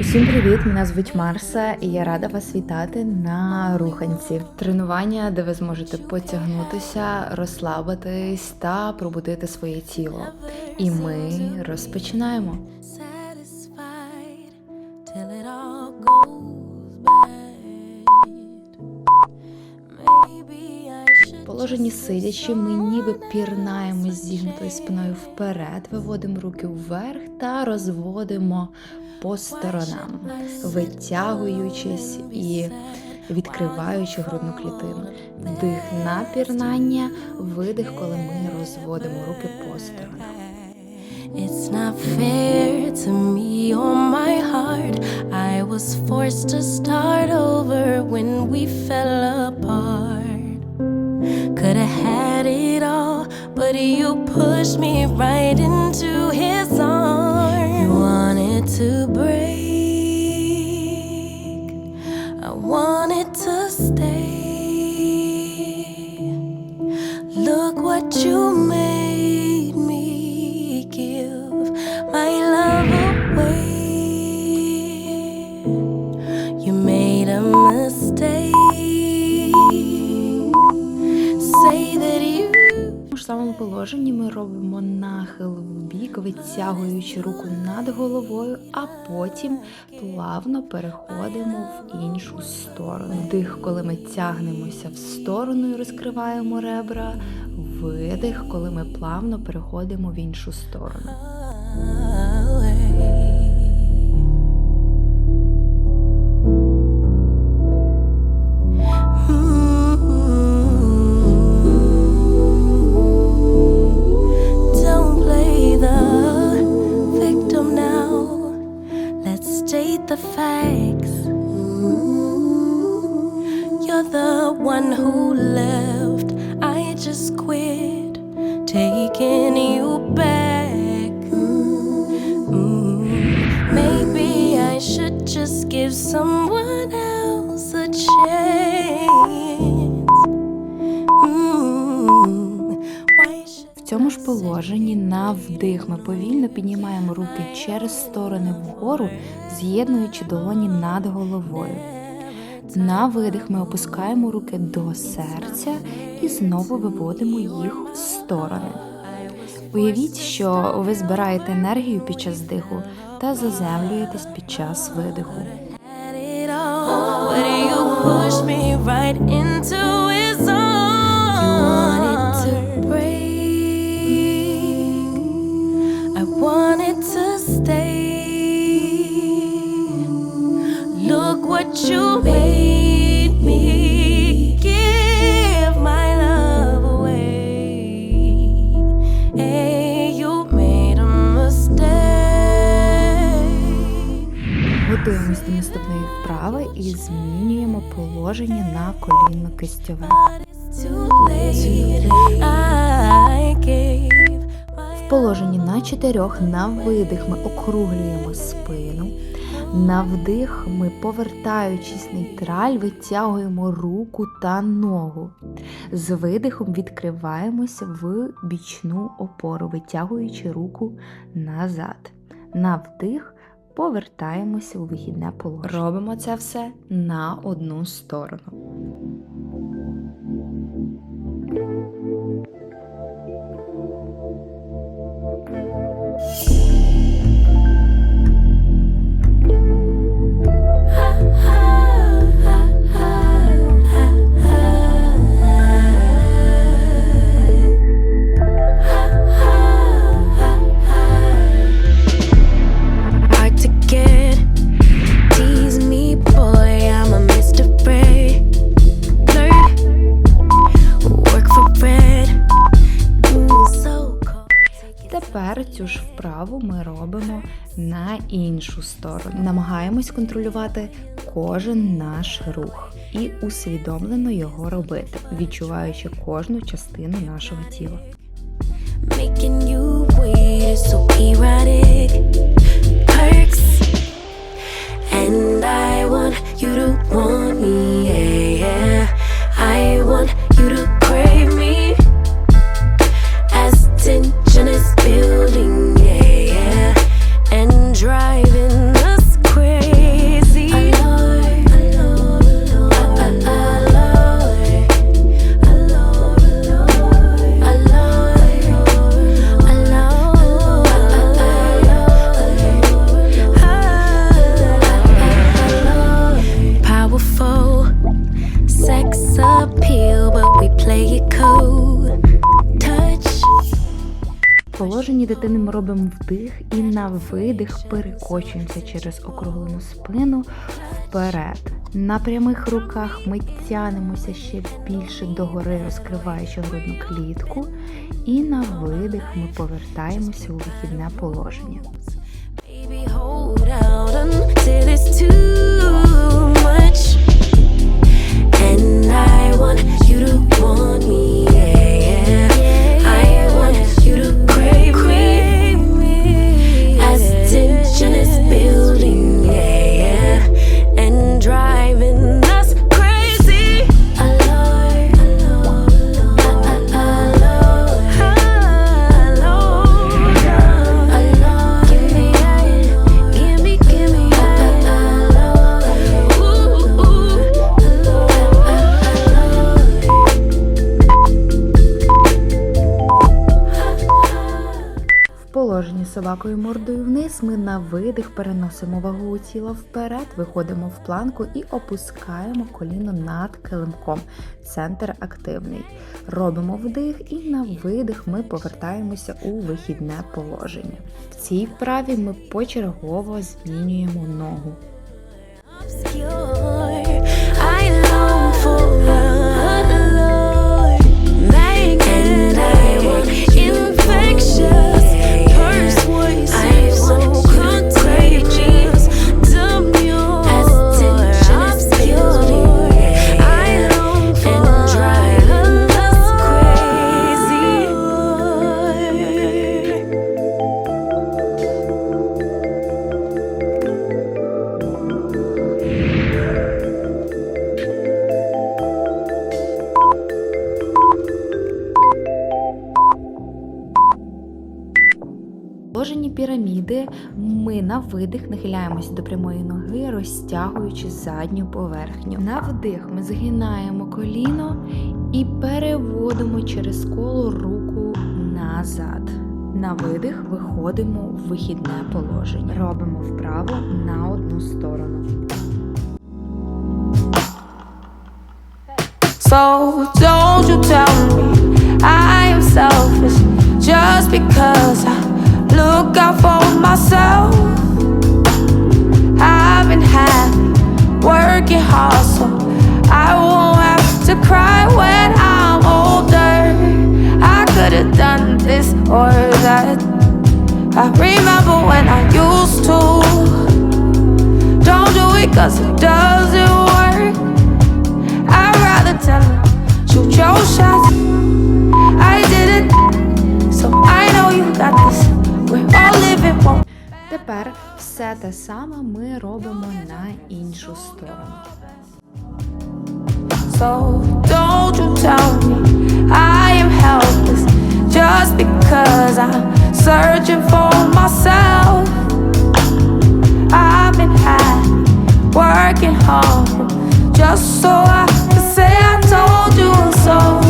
Усім привіт! Мене звуть Марса, і я рада вас вітати на руханці. Тренування, де ви зможете потягнутися, розслабитись та пробудити своє тіло. І ми розпочинаємо. положенні сидячи, ми ніби пірнаємо зігнутою спиною вперед, виводимо руки вверх та розводимо по сторонам, витягуючись і відкриваючи грудну клітину. Вдих на пірнання, видих, коли ми розводимо руки по сторонам. It's not fair to me or my heart. I was forced to start over when we fell apart. Could have had it all, but you pushed me right into wanted to break, I wanted to stay. Look what you made бік, витягуючи руку над головою, а потім плавно переходимо в іншу сторону. Вдих, коли ми тягнемося в сторону і розкриваємо ребра. Видих, коли ми плавно переходимо в іншу сторону. Someone else a chance. Mm, should В цьому ж положенні на вдих ми повільно піднімаємо руки через сторони вгору, з'єднуючи долоні над головою. На видих ми опускаємо руки до серця і знову виводимо їх в сторони. Уявіть, що ви збираєте енергію під час диху та заземлюєтесь під час видиху. you pushed me right into his arms. You wanted to break. I wanted to stay. Look what you made me give my love away. Hey, you made a mistake. Готуємось до наступної вправи і змінюємо Положення на колінно кистьове. В положенні на чотирьох на видих ми округлюємо спину. На вдих ми, повертаючись нейтраль, витягуємо руку та ногу. З видихом відкриваємося в бічну опору, витягуючи руку назад. На вдих повертаємося у вихідне положення. Робимо це все на одну сторону. Іншу сторону. Намагаємось контролювати кожен наш рух і усвідомлено його робити, відчуваючи кожну частину нашого тіла. And I want you to want me, yeah, yeah. I want положенні дитини ми робимо вдих і на видих перекочуємося через округлену спину вперед. На прямих руках ми тянемося ще більше догори, розкриваючи грудну клітку. І на видих ми повертаємося у вихідне положення. And I want you to want me, собакою мордою вниз ми на видих переносимо вагу у тіла вперед, виходимо в планку і опускаємо коліно над килимком. Центр активний. Робимо вдих і на видих ми повертаємося у вихідне положення. В цій вправі ми почергово змінюємо ногу. Ми на видих нахиляємося до прямої ноги, розтягуючи задню поверхню. На вдих ми згинаємо коліно і переводимо через коло руку назад. На видих виходимо в вихідне положення. Робимо вправо на одну сторону. So don't you tell me I am selfish just because I look out for myself. I've been happy, working hard so I won't have to cry when I'm older. I could have done this or that. I remember when I used to. Don't do it cause it doesn't work. I'd rather tell her, shoot your shots. I did it, so I know you got this. Тепер все те саме ми робимо на іншу сторону. So don't you tell me I am helpless just because I'm searching for myself. I've been happy, working hard just so I can say I told you so.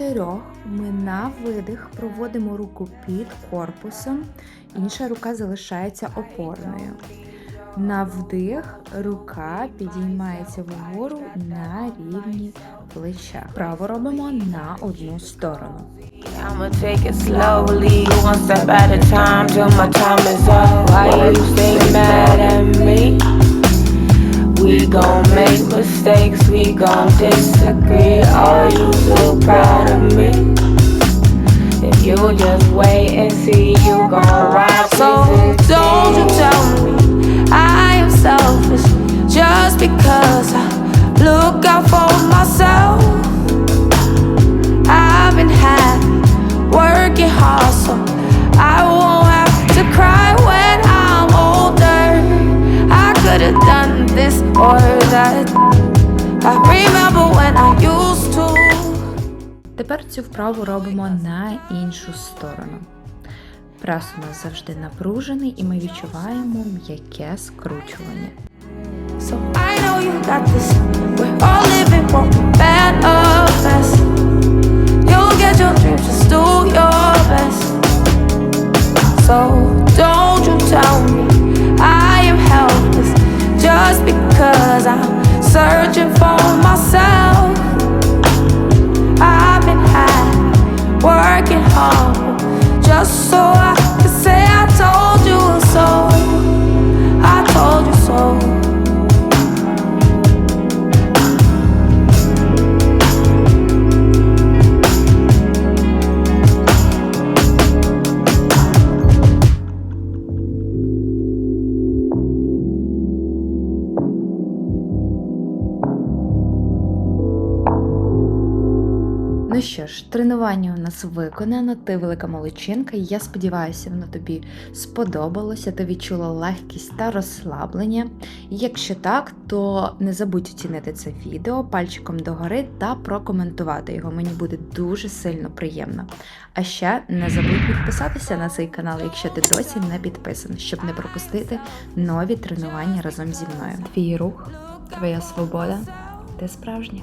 Чотирьох ми на видих проводимо руку під корпусом, інша рука залишається опорною. На вдих рука підіймається вгору на рівні плеча. Право робимо на одну сторону. I'ma We gon' make mistakes, we gon' disagree. Are you so proud of me? If you just wait and see, you gon' ride So don't you Тепер цю вправу робимо на іншу сторону. Прес у нас завжди напружений, і ми відчуваємо м'яке скручування. So know you got ж, тренування у нас виконано, ти велика молодчинка, і я сподіваюся, воно тобі сподобалося, ти відчула легкість та розслаблення. Якщо так, то не забудь оцінити це відео пальчиком догори та прокоментувати його. Мені буде дуже сильно приємно. А ще не забудь підписатися на цей канал, якщо ти досі не підписаний, щоб не пропустити нові тренування разом зі мною. Твій рух, твоя свобода, ти справжня.